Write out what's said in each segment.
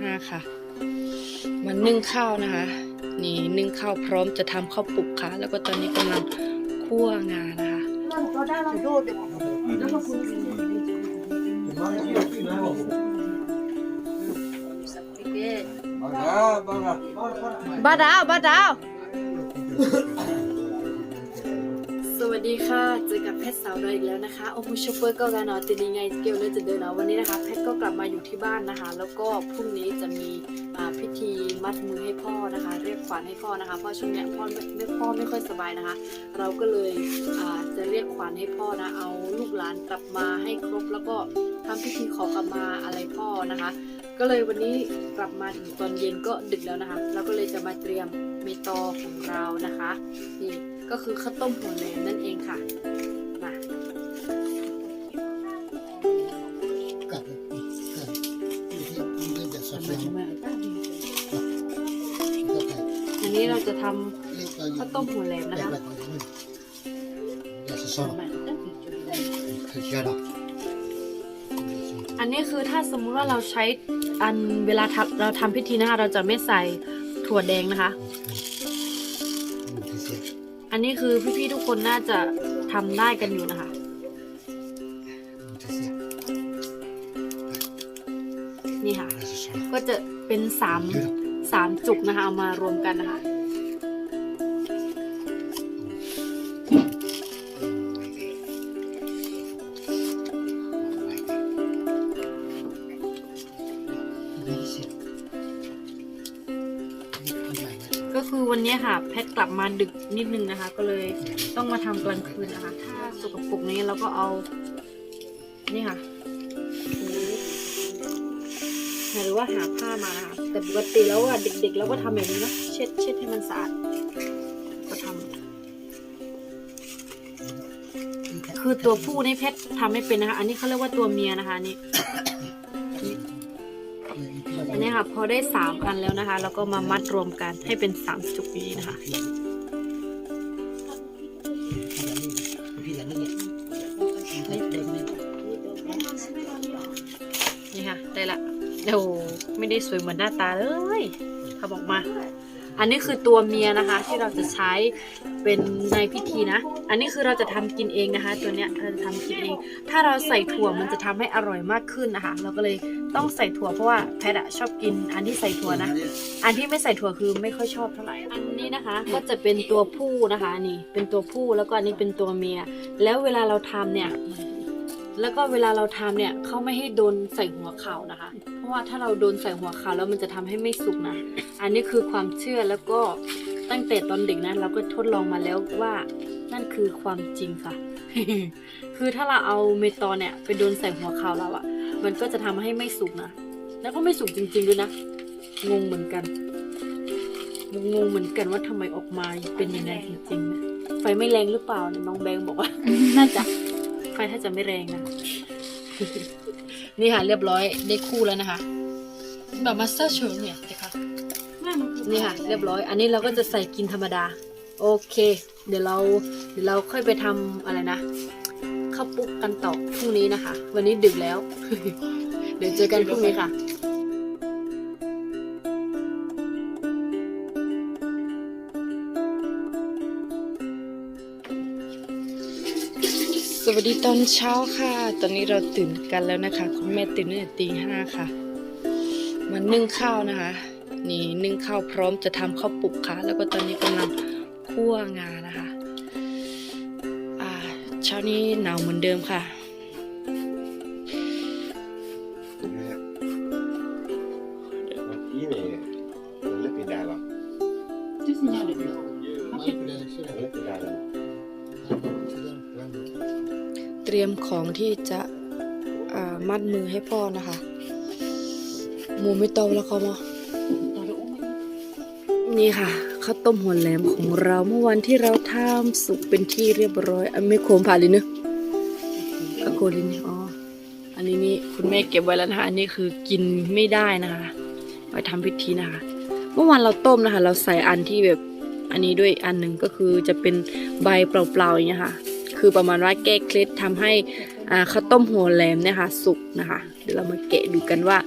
ห้าค่ะ มันนึ่งข้าวนะคะ นี่นึ่งข้าวพร้อมจะทำข้าวปุกค่ะ แล้วก็ตอนนี้กำลังคั่วงานะคะบ้าดาวบ้าดาว ดีค่ะ เจอกับแพทย์สาวน้อยอีกแล้วนะคะ โอ้โหชเปอร์ก็การนอนติดยังไงเกลเลยจะเดินเอาวันนี้นะคะ แพทย์ก็กลับมาอยู่ที่บ้านนะคะ แล้วก็พรุ่งนี้จะมีพิธีมัดมือให้พ่อนะคะ เรียกขวัญให้พ่อนะคะ เพราะช่วงเนี้ยพ่อไม่พ่อไม่ค่อยสบายนะคะ เราก็เลยจะเรียกขวัญให้พ่อนะ เอาลูกหลานกลับมาให้ครบ แล้วก็ทำพิธีขอกรรมาอะไรพ่อนะคะ ก็เลยวันนี้กลับมาถึงตอนเย็นก็ดึกแล้วนะคะ เราก็เลยจะมาเตรียมเมตอของเรานะคะนี่ ก็คือข้าวต้มหัวแหลมนั่นเองค่ะ มากัดเกัดอยู่ที่มันเริ่จากสัตว์เลี้ยงก็ไข่อันนี้เราจะทเรียกำข้าวต้มหัวแหลมแบนะบคะแบบนี้อย่าสะซ้อนคือแค่ดอกอันนี้คือถ้าสมมุติว่าเราใช้อันเวลาทำเราทำพิธีนะคะเราจะไม่ใส่ถั่วแดงนะคะ อันนี้คือพี่ๆทุกคนน่าจะทำได้กันอยู่นะคะ นี่ค่ะ ก็จะเป็นสามสามจุกนะคะ เอามารวมกันนะคะ กลับมาดึกนิดนึงนะคะ ก็เลยต้องมาทำกลางคืนนะคะ ถ้าสกปรกนี้เราก็เอา นี่ค่ะหรือว่าหาผ้ามานะคะแต่ปกติแล้วอะเด็กๆเราก็ทำแบบนี้เนะเช็ดเช็ดให้มันสะอาดก็ทำคือตัวผู้นี่เพชรทำไม่เป็นนะคะ อันนี้เขาเรียกว่าตัวเมียนะคะนี่ อันนี้ค่ะพอได้สามอันแล้วนะคะ แล้วก็มามัดรวมกันให้เป็นสามจุกนี้นะคะนี่ค่ะได้ละโอ้ไม่ได้สวยเหมือนหน้าตาเลยเขาบอกมา อันนี้คือตัวเมียนะคะที่เราจะใช้เป็นในพิธีนะ อันนี้คือเราจะทำกินเองนะคะ ตัวเนี้ยเราจะทำกินเอง ถ้าเราใส่ถั่วมันจะทำให้อร่อยมากขึ้นนะคะ เราก็เลยต้องใส่ถั่วเพราะว่าแพทอะชอบกินอันที่ใส่ถั่วนะ อันที่ไม่ใส่ถั่วคือไม่ค่อยชอบเท่าไหร่ อันนี้นะคะ ก็จะเป็นตัวผู้นะคะนี่เป็นตัวผู้แล้วก็อันนี้เป็นตัวเมีย แล้วเวลาเราทำเนี่ย แล้วก็เวลาเราทำเนี่ยเขาไม่ให้โดนใส่หัวเข่านะคะ เพราะว่าถ้าเราโดนใส่หัวเข่าแล้วมันจะทำให้ไม่สุกนะ อันนี้คือความเชื่อแล้วก็ตั้งแต่ตอนเด็กนะเราก็ทดลองมาแล้วว่านั่นคือความจริงค่ะ คือถ้าเราเอาเมตอเนี่ยไปโดนใส่หัวเข่าเราอะมันก็จะทำให้ไม่สุกนะ แล้วก็ไม่สุกจริงๆด้วยนะ งงเหมือนกัน งงเหมือนกันว่าทำไมออกมาเป็นยังไงจริงๆนะไฟไม่แรงหรือเปล่าเนี่ยน้องแบงบอกว่า น่าจะ ไฟถ้าจะไม่แรงนะ นี่ค่ะเรียบร้อยได้คู่แล้วนะคะ แบบมาสเตอร์เชิญเนี่ยสิคะนี่ค่ะ เรียบร้อย อันนี้เราก็จะใส่กินธรรมดา โอเค เดี๋ยวเราเดี๋ยวเราค่อยไปทำอะไรนะข้าวปุ๊กกันต่อพรุ่งนี้นะคะ วันนี้ดึกแล้ว เดี๋ยวเจอกันพรุ่งนี้ค่ะ ดีตอนเช้าค่ะ ตอนนี้เราตื่นกันแล้วนะคะ คุณแม่ตื่นตั้งแต่ตีห้าค่ะมานึ่งข้าวนะคะ นี่นึ่งข้าวพร้อมจะทำข้าวปลุกค่ะ แล้วก็ตอนนี้กำลังคั่วงานะคะอ่าเช้านี้หนาวเหมือนเดิมค่ะที่นี่มันเลือกเป็นได้หรอไม่เป็นไรใช่ไหมเลือกเป็นได้หรอ เตรียมของที่จะมัดมือให้พ่อนะคะหมูไม่โตแล้วเขามานี่ค่ะข้าวต้มหัวแหลมของเราเมื่อวันที่เราทำสุกเป็นที่เรียบร้อยอันไม่โคมผ่านเลยเนอะอะโกลินอ๋ออันนี้นี่คุณแม่เก็บไว้แล้วนะคะอันนี้คือกินไม่ได้นะคะไว้ทำพิธีนะคะ เมื่อวานเราต้มนะคะ เราใส่อันที่แบบอันนี้ด้วยอันหนึ่งก็คือจะเป็นใบเปล่าๆอย่างเงี้ยค่ะ คือประมาณว่าแก้เคล็ดทำให้อ่าข้าวต้มหัวแหลมเนี่ยค่ะสุกนะคะ เดี๋ยวเรามาแกะดูกันว่า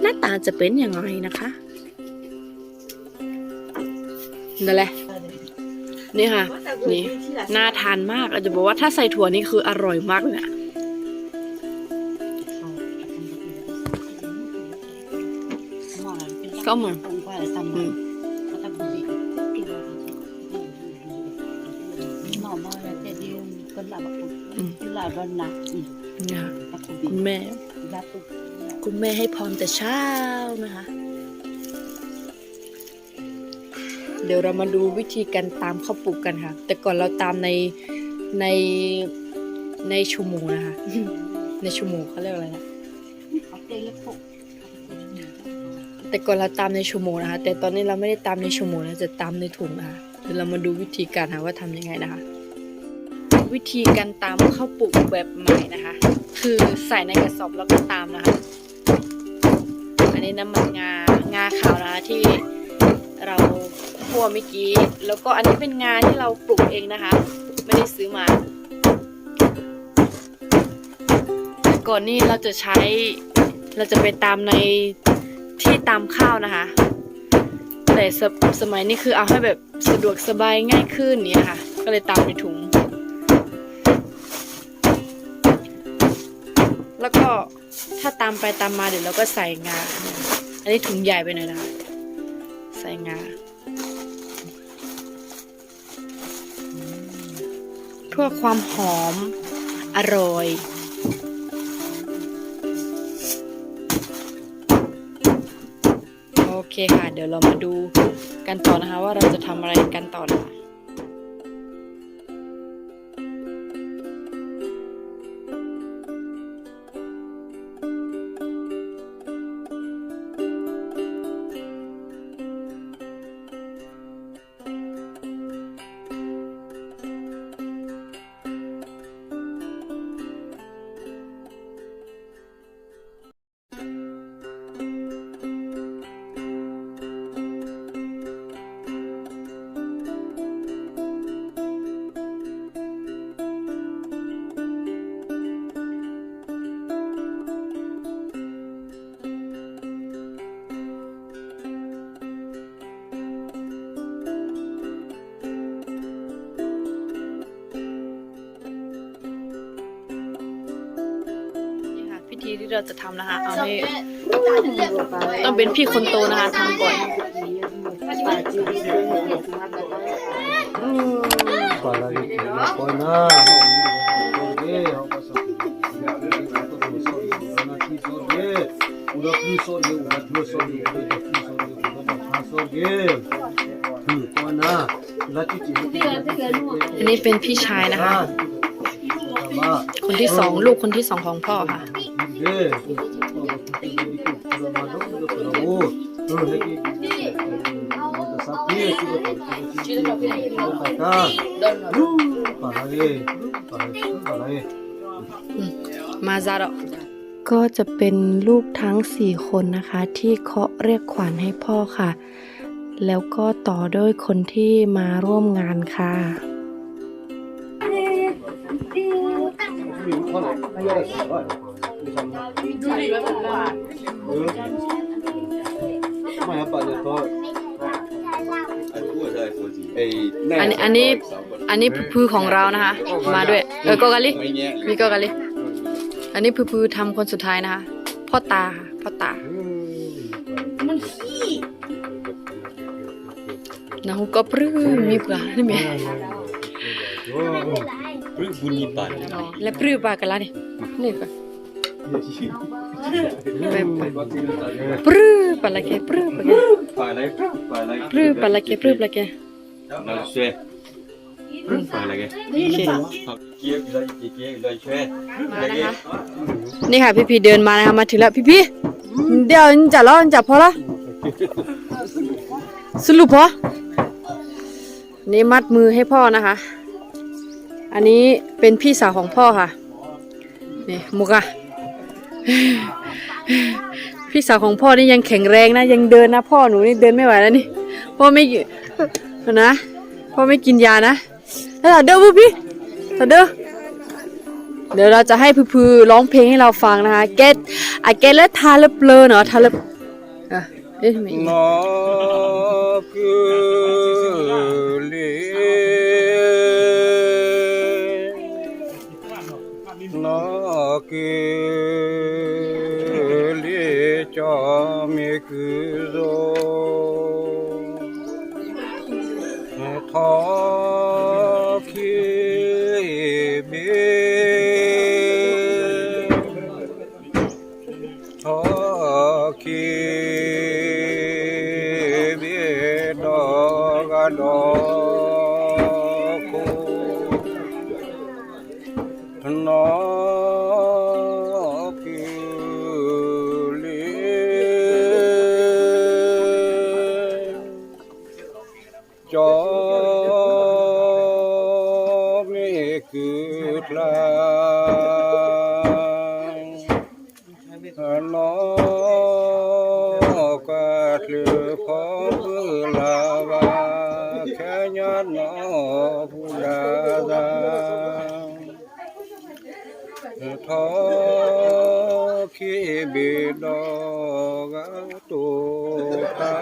หน้าตาจะเป็นยังไงนะคะนั่นแหละนี่ค่ะนี่น่าทานมากอาจจะบอกว่าถ้าใส่ถั่วนี่คืออร่อยมากเลยนะก็เหมือน อืมเนี่ยคุณแม่ คุณแม่ให้พรแต่เช้านะคะ เดี๋ยวเรามาดูวิธีการตามข้าวปลูกกันค่ะ แต่ก่อนเราตามในในในชั่วโมงนะคะ ในชั่วโมงเขาเรียกอะไรนะแต่ก่อนเราตามในชั่วโมงนะคะ แต่ตอนนี้เราไม่ได้ตามในชั่วโมงนะจะตามในถุงนะคะเดี๋ยวเรามาดูวิธีการค่ะว่าทำยังไงนะคะ วิธีการตามข้าวปลูกแบบใหม่นะคะ คือใส่ในกระสอบแล้วก็ตามนะคะ อันนี้น้ำมันงางาขาวนะคะที่เราคั่วเมื่อกี้ แล้วก็อันนี้เป็นงาที่เราปลูกเองนะคะ ไม่ได้ซื้อมาแต่ก่อนนี้เราจะใช้เราจะไปตามในที่ตามข้าวนะคะ แต่สมสมัยนี้คือเอาให้แบบสะดวกสบายง่ายขึ้นเนี่ยค่ะ ก็เลยตามในถุง ถ้าตามไปตามมาเดี๋ยวเราก็ใส่งา อันนี้ถุงใหญ่ไปหน่อยนะคะ ใส่งา เพื่อความหอมอร่อยโอเคค่ะ เดี๋ยวเรามาดูกันต่อนะคะ ว่าเราจะทำอะไรกันต่อนะคะ ที่เราจะทำนะคะ เอาให้ต้องเป็นพี่คนโตนะคะทำก่อน Para que no pona. Oye, vamos a Una plus oye, una plus oye, una plus oye, una plus oye. Hmm, pona. La chichi. อันนี้เป็นพี่ชายนะคะ คนที่สองลูกคนที่สองของพ่อค่ะ มาซาดะก็จะเป็นลูกทั้งสี่คนนะคะ ที่เคาะเรียกขวัญให้พ่อค่ะ แล้วก็ต่อด้วยคนที่มาร่วมงานค่ะอัน อันนี้อันนี้อันนี้พือของเรานะคะ มาด้วย เออโกกาลิมีโกกาลิอันนี้พือทำคนสุดท้ายนะคะพ่อตาค่ะพ่อตานะฮูก็ปลื้มมีปลานี่แม่ bunyi pan. และปลื้มปลากันละนี่นี่ก็ ปลื้มปลาละแกปลื้มปลาแก Palai, palai. ปลื้มปลาละแกปลื้มปลาแก Nó xe. Palai ke? โอเค Kia bila kia bila xe. มานะคะนี่ค่ะพี่พีเดินมานะคะมาถึงแล้วพี่พีเดี๋ยวจะรอจะพอละสรุปพอนี่มัดมือให้พ่อนะคะ อันนี้เป็นพี่สาวของพ่อค่ะ นี่มุกอะ พี่สาวของพ่อนี่ยังแข็งแรงนะ ยังเดินนะ พ่อหนูนี่เดินไม่ไหวแล้วนี่พ่อไม่นะพ่อไม่กินยานะแล้วเด้อพี่เด้อเดี๋ยวเราจะให้พือร้องเพลงให้เราฟังนะคะเกตอะเกตและทาเลเปลเนาะทาเลอะเอ๊ะทำไมอีกนอก く。 ลือขอเพอลาวาแค่ยอดนอผู้ดาดาทอขีบิดอกตุตา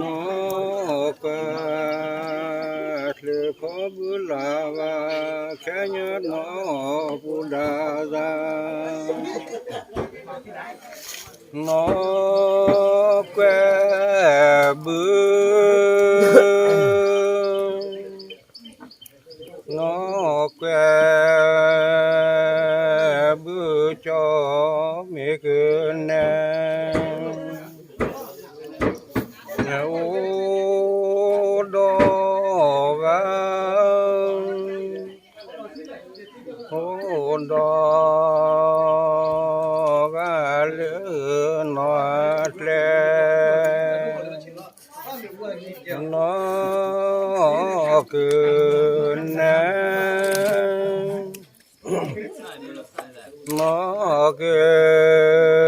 นอกลือขอบุลาวาแค่ยอดนอผู้ดาดา nó que bướm Logger.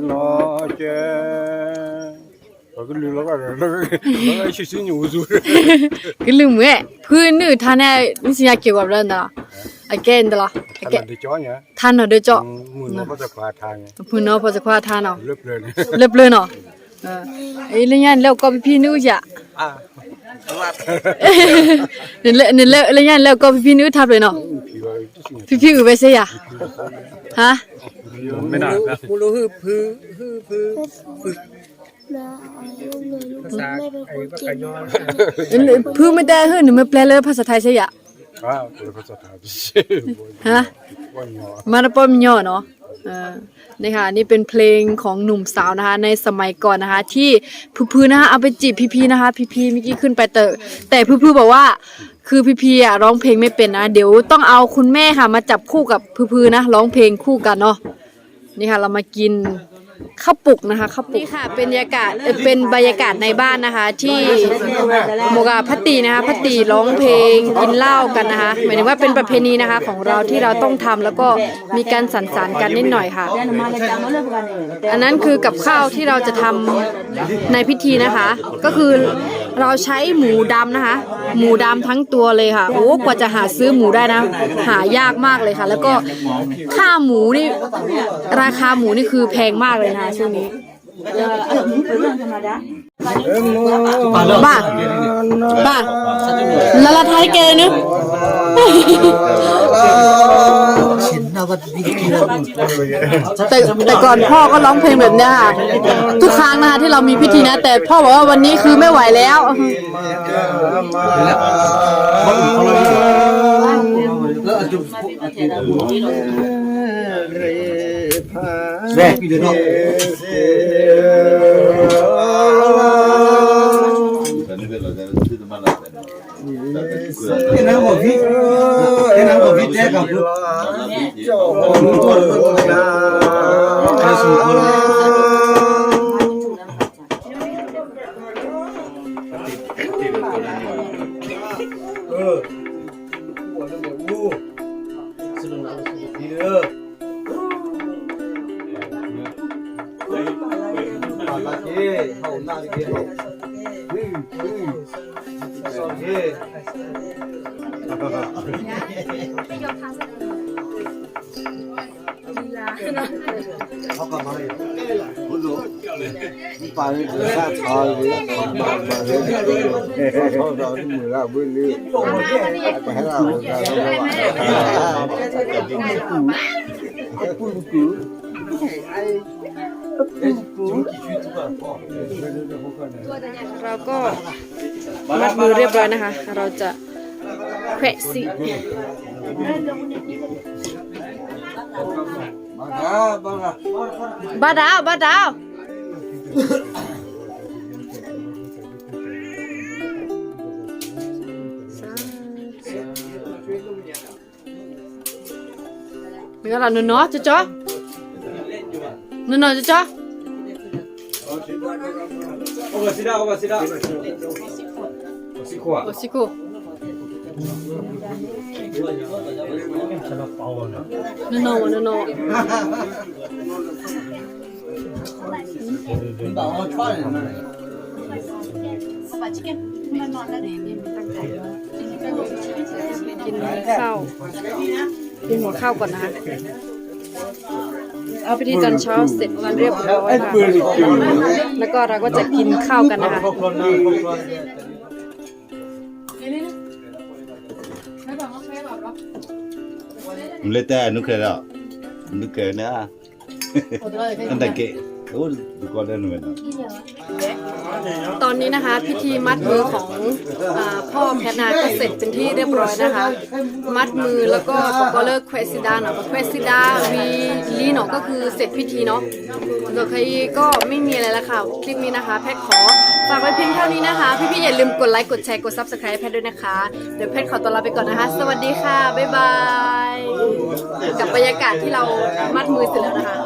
noche. Porque lo va a ver, lo va a decir sin uso. Que lo mue. Punu tane misia que va blanda. Again la. Again. De cho nhá. Than ở de cho. Mun nó có sẽ qua than. Pun nó có sẽ qua than nào. Lớp lên. Lớp lên nào. Ờ. Ấy lên nhanh lâu có phi nữ dạ. À. nên lệ nên lệ lên nhanh lâu có phi nữ tháp rồi nào. Phi phi ở bên xe à? Hả? ไปเสียฮะไม่ได้นะกูรู้ฮือพื้ฮือพื้ฝึกภาษาไอ้บักกะยอนพื้นไม่ได้เฮ้ยหนูไม่แปลเลยภาษาไทยเสียอ่าเป็นภาษาไทยฮะว่าหยอมาราปอมย่อเนาะเออนี่ค่ะนี่เป็นเพลงของหนุ่มสาวนะคะในสมัยก่อนนะคะ ที่พื้นๆนะคะเอาไปจีบพีพีนะคะพีพีเมื่อกี้ขึ้นไปเตอะแต่พื้นๆบอกว่าคือพีพีอะร้องเพลงไม่เป็นนะ เดี๋ยวต้องเอาคุณแม่ค่ะมาจับคู่กับพื้นๆนะร้องเพลงคู่กันเนาะ นี่ค่ะเรามากินข้าวปุกนะคะข้าวปุกนี่ค่ะเป็นบรรยากาศเอ่อเป็นบรรยากาศในบ้านนะคะ ที่โมกาพัตตีนะคะพัตตีร้องเพลงกินเหล้ากันนะคะหมายถึงว่าเป็นประเพณีนะคะของเราที่เราต้องทำแล้วก็มีการสันสานกันนิดหน่อยค่ะ อันนั้นคือกับข้าวที่เราจะทำในพิธีนะคะ ก็คือ เราใช้หมูดำนะคะ หมูดำทั้งตัวเลยค่ะ โอ้กว่าจะหาซื้อหมูได้นะ หายากมากเลยค่ะ แล้วก็ค่าหมูนี่ ราคาหมูนี่คือแพงมากเลยนะช่วงนี้บ้าบ้าละละไทยเกนึก แต่แต่ก่อนพ่อก็ร้องเพลงแบบเนี้ยค่ะทุกครั้งนะคะที่เรามีพิธีนะ แต่พ่อบอกว่าวันนี้คือไม่ไหวแล้ว 这个他。 เขากลับมาเลยคุณดูไปข้าทายเลยมามาเลยเขาเราที่มือเราบุญลืมไปให้เราเราเราคุณกูเราก็มัดมือเรียบร้อยนะคะ เราจะแขวะสิ บาดาวบาดาวมีอะไรหนูเนั่นนอนั่น่า你把我串人那里。把这个慢慢的里面打开。กินข้าวกินหัวข้าวก่อนนะคะเอาพิธีตอนเช้าเสร็จวันเรียบร้อยค่ะแล้วก็เราก็จะกินข้าวกันนะคะ no creo no creo nada anda que oh ตอนนี้นะคะ พิธีมัดมือของอพ่อแพทนาก็เสร็จเป็นที่เรียบร้อยนะคะ มัดมือแล้วก็ปกเลิกเควสิดาเนาะเควสิดาวีลีเนาะก็คือเสร็จพิธีเนาะโดยใครก็ไม่มีอะไรแล้วค่ะ คลิปนี้นะคะ แพทขอฝากไว้เพียงเท่านี้นะคะ พี่ๆอย่าลืมกดไลค์กดแชร์กด subscribe แพทด้วยนะคะ เดี๋ยวแพทขอตัวลาไปก่อนนะคะ สวัสดีค่ะบ๊ายบายกับบรรยากาศที่เรามัดมือเสร็จแล้วนะคะ